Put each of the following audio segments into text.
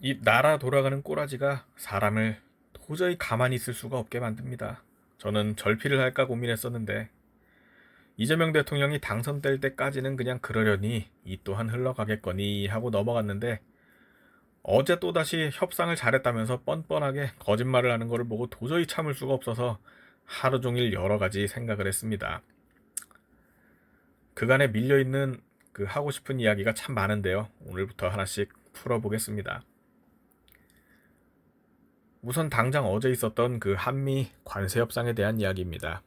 이 나라 돌아가는 꼬라지가 사람을 도저히 가만히 있을 수가 없게 만듭니다. 저는 절필을 할까 고민했었는데 이재명 대통령이 당선될 때까지는 그냥 그러려니 이 또한 흘러가겠거니 하고 넘어갔는데 어제 또다시 협상을 잘했다면서 뻔뻔하게 거짓말을 하는 것을 보고 도저히 참을 수가 없어서 하루 종일 여러 가지 생각을 했습니다. 그간에 밀려있는 그 하고 싶은 이야기가 참 많은데요. 오늘부터 하나씩 풀어보겠습니다. 우선 당장 어제 있었던 그 한미 관세 협상에 대한 이야기입니다.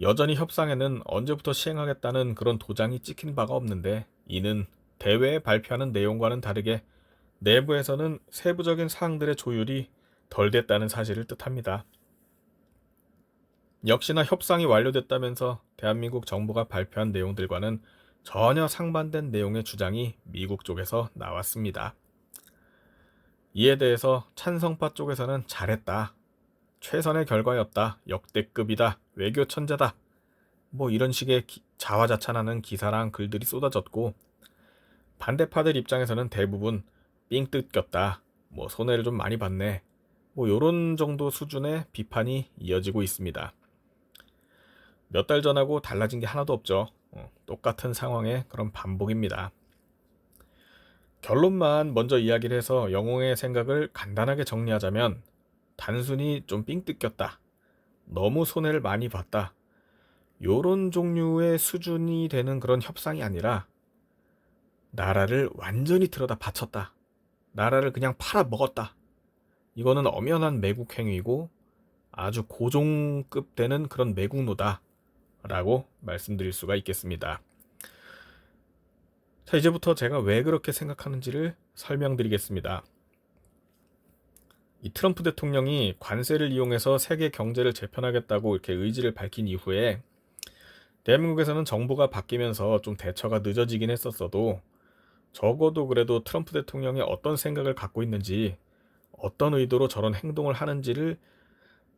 여전히 협상에는 언제부터 시행하겠다는 그런 도장이 찍힌 바가 없는데 이는 대회에 발표하는 내용과는 다르게 내부에서는 세부적인 사항들의 조율이 덜 됐다는 사실을 뜻합니다. 역시나 협상이 완료됐다면서 대한민국 정부가 발표한 내용들과는 전혀 상반된 내용의 주장이 미국 쪽에서 나왔습니다. 이에 대해서 찬성파 쪽에서는 잘했다. 최선의 결과였다. 역대급이다. 외교 천재다. 뭐 이런 식의 기, 자화자찬하는 기사랑 글들이 쏟아졌고 반대파들 입장에서는 대부분 삥 뜯겼다. 뭐 손해를 좀 많이 봤네. 뭐 요런 정도 수준의 비판이 이어지고 있습니다. 몇 달 전하고 달라진 게 하나도 없죠. 어, 똑같은 상황의 그런 반복입니다. 결론만 먼저 이야기를 해서 영웅의 생각을 간단하게 정리하자면 단순히 좀 삥 뜯겼다. 너무 손해를 많이 봤다. 요런 종류의 수준이 되는 그런 협상이 아니라 나라를 완전히 들여다 바쳤다. 나라를 그냥 팔아 먹었다. 이거는 엄연한 매국 행위고 아주 고종급 되는 그런 매국노다. 라고 말씀드릴 수가 있겠습니다. 자, 이제부터 제가 왜 그렇게 생각하는지를 설명드리겠습니다. 이 트럼프 대통령이 관세를 이용해서 세계 경제를 재편하겠다고 이렇게 의지를 밝힌 이후에 대한민국에서는 정부가 바뀌면서 좀 대처가 늦어지긴 했었어도 적어도 그래도 트럼프 대통령이 어떤 생각을 갖고 있는지 어떤 의도로 저런 행동을 하는지를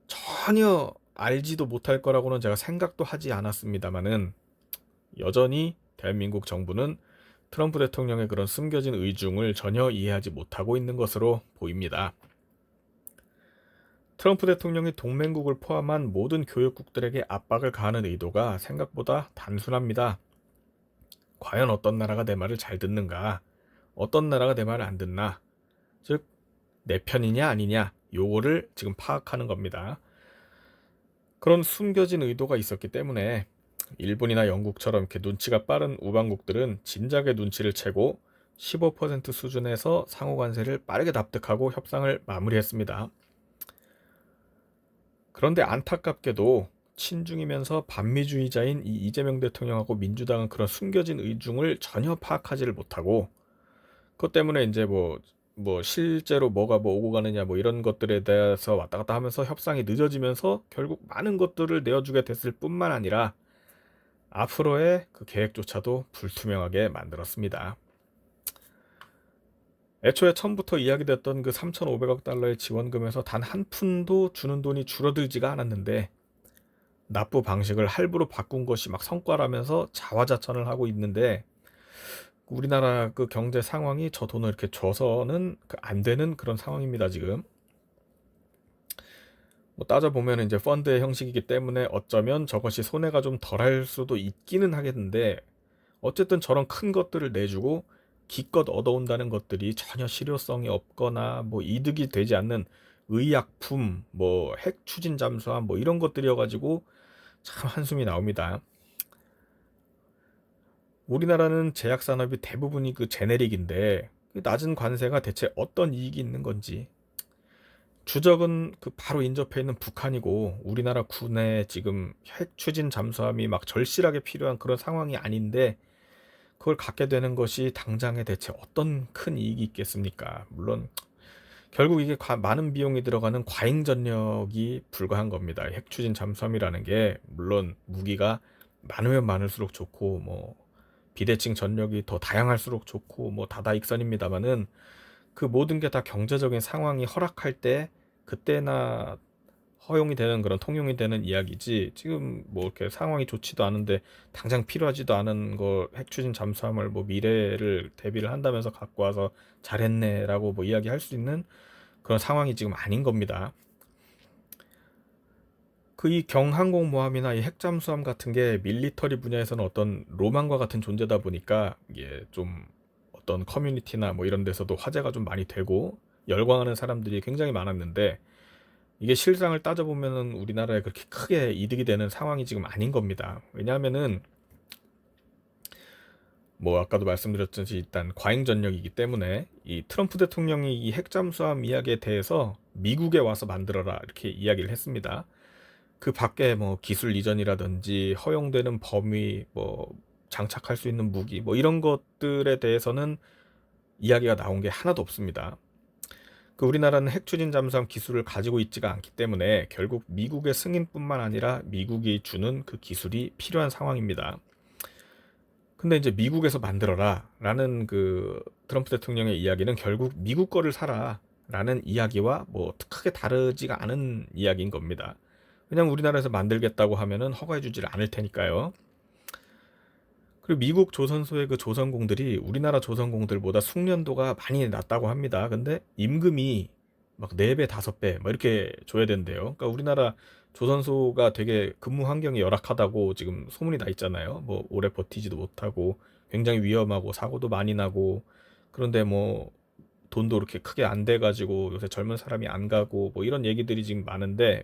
전혀 알지도 못할 거라고는 제가 생각도 하지 않았습니다만은 여전히 대한민국 정부는 트럼프 대통령의 그런 숨겨진 의중을 전혀 이해하지 못하고 있는 것으로 보입니다. 트럼프 대통령이 동맹국을 포함한 모든 교역국들에게 압박을 가하는 의도가 생각보다 단순합니다. 과연 어떤 나라가 내 말을 잘 듣는가? 어떤 나라가 내 말을 안 듣나? 즉, 내 편이냐 아니냐? 요거를 지금 파악하는 겁니다. 그런 숨겨진 의도가 있었기 때문에 일본이나 영국처럼 이렇게 눈치가 빠른 우방국들은 진작에 눈치를 채고 15% 수준에서 상호 관세를 빠르게 납득하고 협상을 마무리했습니다. 그런데 안타깝게도 친중이면서 반미주의자인 이 이재명 대통령하고 민주당은 그런 숨겨진 의중을 전혀 파악하지를 못하고 그것 때문에 이제 뭐뭐 실제로 뭐가 뭐 오고 가느냐 뭐 이런 것들에 대해서 왔다 갔다 하면서 협상이 늦어지면서 결국 많은 것들을 내어주게 됐을 뿐만 아니라 앞으로의 그 계획조차도 불투명하게 만들었습니다. 애초에 처음부터 이야기됐던 그 3,500억 달러의 지원금에서 단 한 푼도 주는 돈이 줄어들지가 않았는데 납부 방식을 할부로 바꾼 것이 막 성과라면서 자화자찬을 하고 있는데 우리나라 그 경제 상황이 저 돈을 이렇게 줘서는 그안 되는 그런 상황입니다, 지금. 뭐 따져보면 이제 펀드의 형식이기 때문에 어쩌면 저것이 손해가 좀 덜할 수도 있기는 하겠는데 어쨌든 저런 큰 것들을 내주고 기껏 얻어온다는 것들이 전혀 실효성이 없거나 뭐 이득이 되지 않는 의약품, 뭐 핵 추진 잠수함 뭐 이런 것들이어가지고 참 한숨이 나옵니다. 우리나라는 제약 산업이 대부분이 그 제네릭인데 그 낮은 관세가 대체 어떤 이익이 있는 건지 주적은 그 바로 인접해 있는 북한이고 우리나라 군에 지금 핵 추진 잠수함이 막 절실하게 필요한 그런 상황이 아닌데 그걸 갖게 되는 것이 당장에 대체 어떤 큰 이익이 있겠습니까? 물론 결국 이게 많은 비용이 들어가는 과잉 전력이 불과한 겁니다. 핵 추진 잠수함이라는 게 물론 무기가 많으면 많을수록 좋고 뭐 비대칭 전력이 더 다양할수록 좋고 뭐 다다익선입니다만은 그 모든 게 다 경제적인 상황이 허락할 때 그때나 허용이 되는 그런 통용이 되는 이야기지 지금 뭐 이렇게 상황이 좋지도 않은데 당장 필요하지도 않은 거 핵추진 잠수함을 뭐 미래를 대비를 한다면서 갖고 와서 잘했네라고 뭐 이야기할 수 있는 그런 상황이 지금 아닌 겁니다. 그 이 경항공모함이나 이 핵잠수함 같은 게 밀리터리 분야에서는 어떤 로망과 같은 존재다 보니까 이게 좀 어떤 커뮤니티나 뭐 이런 데서도 화제가 좀 많이 되고 열광하는 사람들이 굉장히 많았는데 이게 실상을 따져보면은 우리나라에 그렇게 크게 이득이 되는 상황이 지금 아닌 겁니다. 왜냐하면은 뭐 아까도 말씀드렸듯이 일단 과잉 전력이기 때문에 이 트럼프 대통령이 이 핵잠수함 이야기에 대해서 미국에 와서 만들어라 이렇게 이야기를 했습니다. 그 밖에 뭐 기술 이전이라든지 허용되는 범위 뭐 장착할 수 있는 무기 뭐 이런 것들에 대해서는 이야기가 나온 게 하나도 없습니다. 그 우리나라는 핵 추진 잠수함 기술을 가지고 있지가 않기 때문에 결국 미국의 승인뿐만 아니라 미국이 주는 그 기술이 필요한 상황입니다. 근데 이제 미국에서 만들어라 라는 그 트럼프 대통령의 이야기는 결국 미국 거를 사라 라는 이야기와 뭐 크게 다르지가 않은 이야기인 겁니다. 그냥 우리나라에서 만들겠다고 하면은 허가해 주질 않을 테니까요. 그리고 미국 조선소의 그 조선공들이 우리나라 조선공들보다 숙련도가 많이 낮다고 합니다. 근데 임금이 막 4배, 5배 막 이렇게 줘야 된대요. 그러니까 우리나라 조선소가 되게 근무 환경이 열악하다고 지금 소문이 나 있잖아요. 뭐 오래 버티지도 못하고 굉장히 위험하고 사고도 많이 나고 그런데 뭐 돈도 이렇게 크게 안 돼 가지고 요새 젊은 사람이 안 가고 뭐 이런 얘기들이 지금 많은데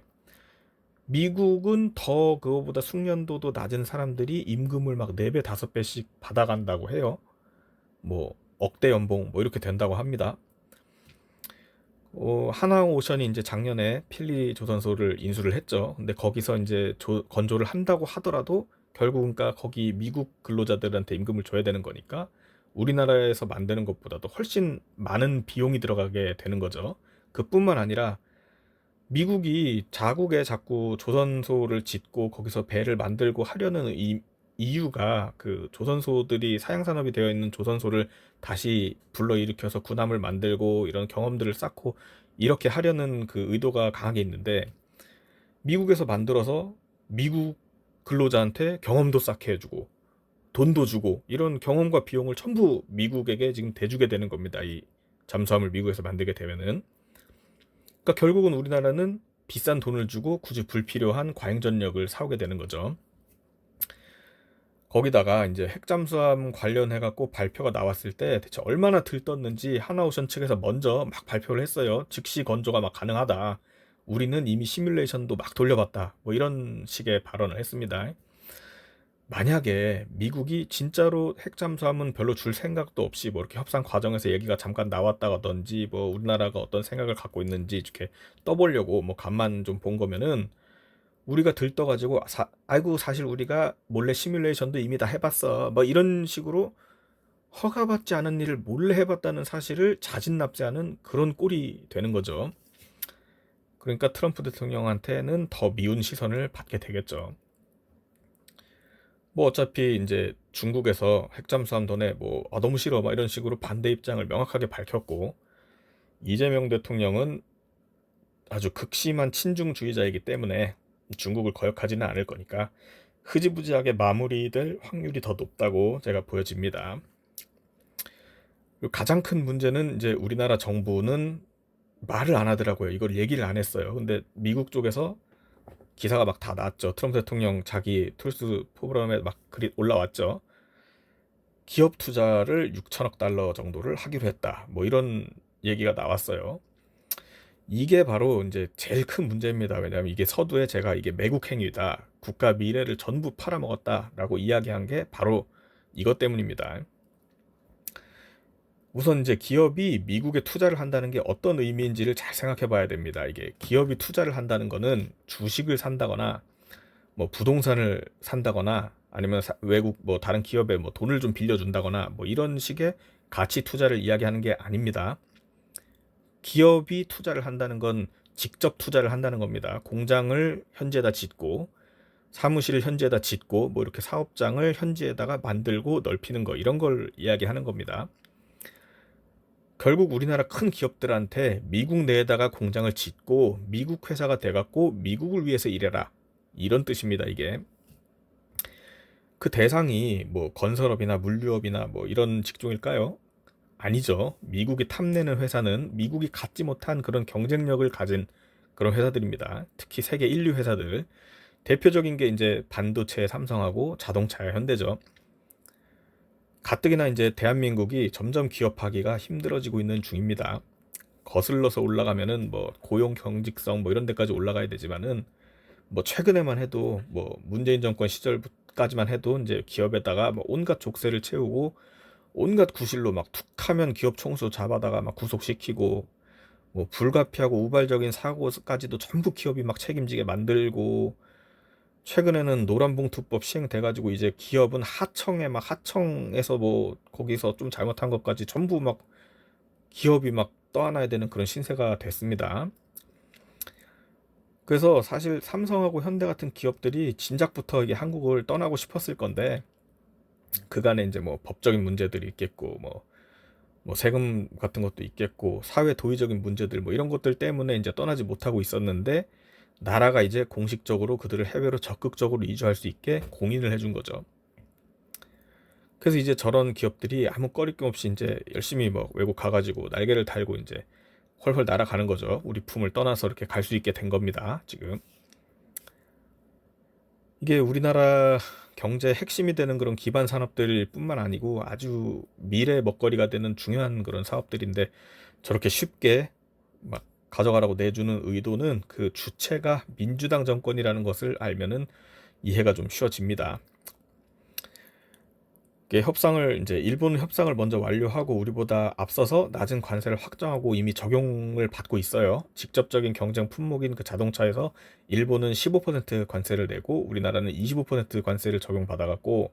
미국은 더 그거보다 숙련도도 낮은 사람들이 임금을 막 4배, 5배씩 받아간다고 해요. 뭐 억대 연봉 뭐 이렇게 된다고 합니다. 어, 하나오션이 이제 작년에 필리 조선소를 인수를 했죠. 근데 거기서 이제 조, 건조를 한다고 하더라도 결국은 거기 미국 근로자들한테 임금을 줘야 되는 거니까 우리나라에서 만드는 것보다도 훨씬 많은 비용이 들어가게 되는 거죠. 그뿐만 아니라 미국이 자국에 자꾸 조선소를 짓고 거기서 배를 만들고 하려는 이, 이유가 그 조선소들이 사양산업이 되어 있는 조선소를 다시 불러일으켜서 군함을 만들고 이런 경험들을 쌓고 이렇게 하려는 그 의도가 강하게 있는데 미국에서 만들어서 미국 근로자한테 경험도 쌓게 해주고 돈도 주고 이런 경험과 비용을 전부 미국에게 지금 대주게 되는 겁니다. 이 잠수함을 미국에서 만들게 되면은 그러니까 결국은 우리나라는 비싼 돈을 주고 굳이 불필요한 과잉 전력을 사오게 되는 거죠. 거기다가 이제 핵잠수함 관련해 갖고 발표가 나왔을 때 대체 얼마나 들떴는지 하나오션 측에서 먼저 막 발표를 했어요. 즉시 건조가 막 가능하다. 우리는 이미 시뮬레이션도 막 돌려봤다. 뭐 이런 식의 발언을 했습니다. 만약에 미국이 진짜로 핵 잠수함은 별로 줄 생각도 없이 뭐 이렇게 협상 과정에서 얘기가 잠깐 나왔다든지 뭐 우리나라가 어떤 생각을 갖고 있는지 이렇게 떠보려고 뭐 간만 좀 본 거면은 우리가 들떠가지고 사, 아이고 사실 우리가 몰래 시뮬레이션도 이미 다 해봤어 뭐 이런 식으로 허가받지 않은 일을 몰래 해봤다는 사실을 자진납세하는 그런 꼴이 되는 거죠. 그러니까 트럼프 대통령한테는 더 미운 시선을 받게 되겠죠. 뭐 어차피 이제 중국에서 핵잠수함 돈에 뭐 아, 너무 싫어 막 이런 식으로 반대 입장을 명확하게 밝혔고 이재명 대통령은 아주 극심한 친중주의자이기 때문에 중국을 거역하지는 않을 거니까 흐지부지하게 마무리될 확률이 더 높다고 제가 보여집니다. 가장 큰 문제는 이제 우리나라 정부는 말을 안 하더라고요. 이걸 얘기를 안 했어요. 근데 미국 쪽에서 기사가 막 다 나왔죠. 트럼프 대통령 자기 툴스 포브럼에 막 글이 올라왔죠. 기업 투자를 6천억 달러 정도를 하기로 했다. 뭐 이런 얘기가 나왔어요. 이게 바로 이제 제일 큰 문제입니다. 왜냐하면 이게 서두에 제가 이게 매국 행위다. 국가 미래를 전부 팔아먹었다라고 이야기한 게 바로 이것 때문입니다. 우선 이제 기업이 미국에 투자를 한다는 게 어떤 의미인지를 잘 생각해 봐야 됩니다. 이게 기업이 투자를 한다는 거는 주식을 산다거나 뭐 부동산을 산다거나 아니면 사, 외국 뭐 다른 기업에 뭐 돈을 좀 빌려준다거나 뭐 이런 식의 가치 투자를 이야기하는 게 아닙니다. 기업이 투자를 한다는 건 직접 투자를 한다는 겁니다. 공장을 현지에다 짓고 사무실을 현지에다 짓고 뭐 이렇게 사업장을 현지에다가 만들고 넓히는 거 이런 걸 이야기하는 겁니다. 결국 우리나라 큰 기업들한테 미국 내에다가 공장을 짓고 미국 회사가 돼갖고 미국을 위해서 일해라 이런 뜻입니다 이게 그 대상이 뭐 건설업이나 물류업이나 뭐 이런 직종일까요? 아니죠. 미국이 탐내는 회사는 미국이 갖지 못한 그런 경쟁력을 가진 그런 회사들입니다. 특히 세계 1류 회사들. 대표적인 게 이제 반도체 삼성하고 자동차 현대죠. 가뜩이나 이제 대한민국이 점점 기업하기가 힘들어지고 있는 중입니다. 거슬러서 올라가면은 뭐 고용 경직성 뭐 이런 데까지 올라가야 되지만은 뭐 최근에만 해도 뭐 문재인 정권 시절까지만 해도 이제 기업에다가 뭐 온갖 족쇄를 채우고 온갖 구실로 막 툭하면 기업 총수 잡아다가 막 구속시키고 뭐 불가피하고 우발적인 사고까지도 전부 기업이 막 책임지게 만들고 최근에는 노란봉투법 시행돼가지고 이제 기업은 하청에 막 하청에서 뭐 거기서 좀 잘못한 것까지 전부 막 기업이 막 떠안아야 되는 그런 신세가 됐습니다. 그래서 사실 삼성하고 현대 같은 기업들이 진작부터 이게 한국을 떠나고 싶었을 건데 그간에 이제 뭐 법적인 문제들이 있겠고 뭐, 뭐 세금 같은 것도 있겠고 사회 도의적인 문제들 뭐 이런 것들 때문에 이제 떠나지 못하고 있었는데 나라가 이제 공식적으로 그들을 해외로 적극적으로 이주할 수 있게 공인을 해준 거죠. 그래서 이제 저런 기업들이 아무 꺼리낌 없이 이제 열심히 뭐 외국 가가지고 날개를 달고 이제 훨훨 날아가는 거죠. 우리 품을 떠나서 이렇게 갈 수 있게 된 겁니다. 지금. 이게 우리나라 경제 핵심이 되는 그런 기반 산업들 뿐만 아니고 아주 미래 먹거리가 되는 중요한 그런 사업들인데 저렇게 쉽게 막 가져가라고 내주는 의도는 그 주체가 민주당 정권이라는 것을 알면은 이해가 좀 쉬워집니다. 협상을 이제 일본 협상을 먼저 완료하고 우리보다 앞서서 낮은 관세를 확정하고 이미 적용을 받고 있어요. 직접적인 경쟁 품목인 그 자동차에서 일본은 15% 관세를 내고 우리나라는 25% 관세를 적용받아 갖고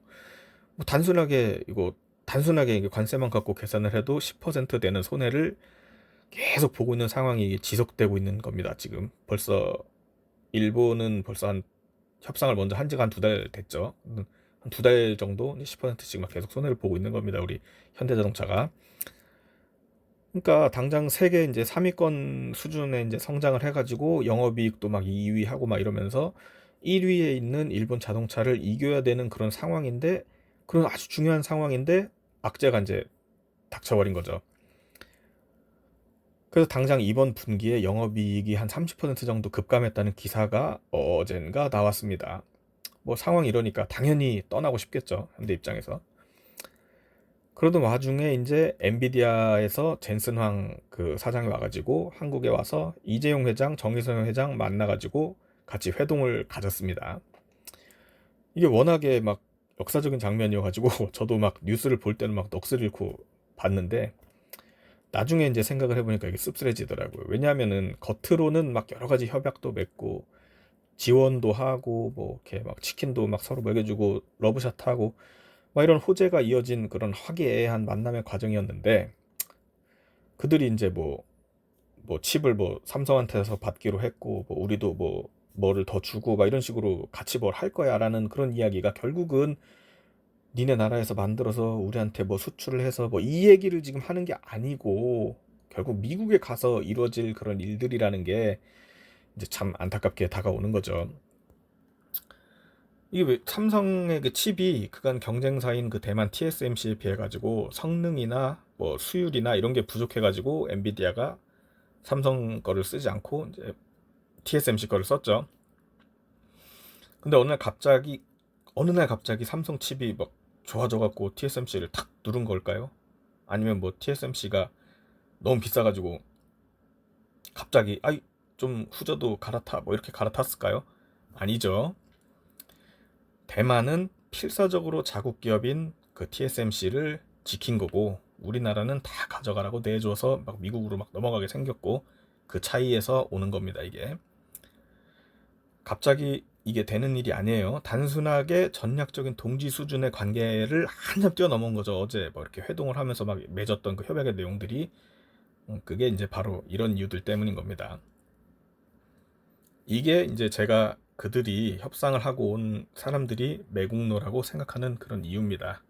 뭐 단순하게 이거 단순하게 관세만 갖고 계산을 해도 10% 되는 손해를 계속 보고 있는 상황이 지속되고 있는 겁니다. 지금 벌써 일본은 벌써 한 협상을 먼저 한 지가 한 두 달 됐죠. 한 두 달 정도 10%씩 막 계속 손해를 보고 있는 겁니다. 우리 현대자동차가. 그러니까 당장 세계 이제 3위권 수준의 이제 성장을 해가지고 영업이익도 막 2위 하고 막 이러면서 1위에 있는 일본 자동차를 이겨야 되는 그런 상황인데 그런 아주 중요한 상황인데 악재가 이제 닥쳐버린 거죠. 그래서 당장 이번 분기에 영업이익이 한 30% 정도 급감했다는 기사가 어젠가 나왔습니다. 뭐 상황 이러니까 당연히 떠나고 싶겠죠. 현대 입장에서. 그러던 와중에 이제 엔비디아에서 젠슨 황 그 사장이 와가지고 한국에 와서 이재용 회장, 정의선 회장 만나가지고 같이 회동을 가졌습니다. 이게 워낙에 막 역사적인 장면이어가지고 저도 막 뉴스를 볼 때는 막 넋을 잃고 봤는데 나중에 이제 생각을 해보니까 이게 씁쓸해지더라고요. 왜냐하면은 겉으로는 막 여러 가지 협약도 맺고 지원도 하고 뭐 이렇게 막 치킨도 막 서로 먹여주고 러브샷 하고 막 이런 호재가 이어진 그런 화기애애한 만남의 과정이었는데 그들이 이제 뭐뭐 칩을 뭐 삼성한테서 받기로 했고 뭐 우리도 뭐 뭐를 더 주고 막 이런 식으로 같이 뭘 할 거야라는 그런 이야기가 결국은 니네 나라에서 만들어서 우리한테 뭐 수출을 해서 뭐 이 얘기를 지금 하는 게 아니고 결국 미국에 가서 이루어질 그런 일들이라는 게 이제 참 안타깝게 다가오는 거죠. 이게 왜 삼성의 그 칩이 그간 경쟁사인 그 대만 TSMC에 비해 가지고 성능이나 뭐 수율이나 이런 게 부족해 가지고 엔비디아가 삼성 거를 쓰지 않고 이제 TSMC 거를 썼죠. 근데 어느 날 갑자기 어느 날 갑자기 삼성 칩이 막 좋아져갖고 TSMC를 탁 누른 걸까요? 아니면 뭐 TSMC가 너무 비싸가지고 갑자기 아이 좀 후져도 갈아타 뭐 이렇게 갈아탔을까요? 아니죠. 대만은 필사적으로 자국 기업인 그 TSMC를 지킨 거고 우리나라는 다 가져가라고 내줘서 막 미국으로 막 넘어가게 생겼고 그 차이에서 오는 겁니다 이게. 갑자기 이게 되는 일이 아니에요. 단순하게 전략적인 동지 수준의 관계를 한참 뛰어넘은 거죠. 어제 뭐 이렇게 회동을 하면서 막 맺었던 그 협약의 내용들이 음, 그게 이제 바로 이런 이유들 때문인 겁니다. 이게 이제 제가 그들이 협상을 하고 온 사람들이 매국노라고 생각하는 그런 이유입니다.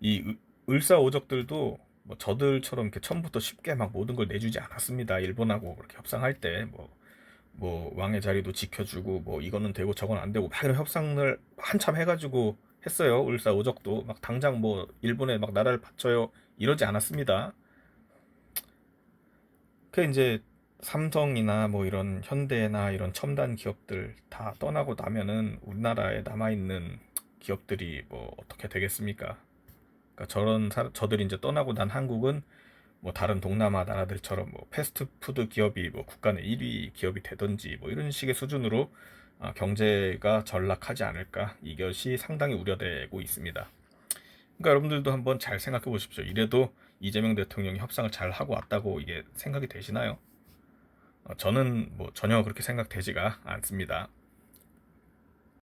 이 을사오적들도 뭐 저들처럼 이렇게 처음부터 쉽게 막 모든 걸 내주지 않았습니다. 일본하고 그렇게 협상할 때뭐 뭐 왕의 자리도 지켜주고 뭐 이거는 되고 저건 안 되고 막 이런 협상을 한참 해가지고 했어요. 을사오적도 막 당장 뭐 일본에 막 나라를 바쳐요 이러지 않았습니다. 그 이제 삼성이나 뭐 이런 현대나 이런 첨단 기업들 다 떠나고 나면은 우리나라에 남아 있는 기업들이 뭐 어떻게 되겠습니까? 그러니까 저런 사, 저들이 이제 떠나고 난 한국은 뭐 다른 동남아 나라들처럼 뭐 패스트푸드 기업이 뭐 국가 내 1위 기업이 되든지 뭐 이런 식의 수준으로 아, 경제가 전락하지 않을까 이것이 상당히 우려되고 있습니다. 그러니까 여러분들도 한번 잘 생각해 보십시오. 이래도 이재명 대통령이 협상을 잘 하고 왔다고 이게 생각이 되시나요? 어, 저는 뭐 전혀 그렇게 생각되지가 않습니다.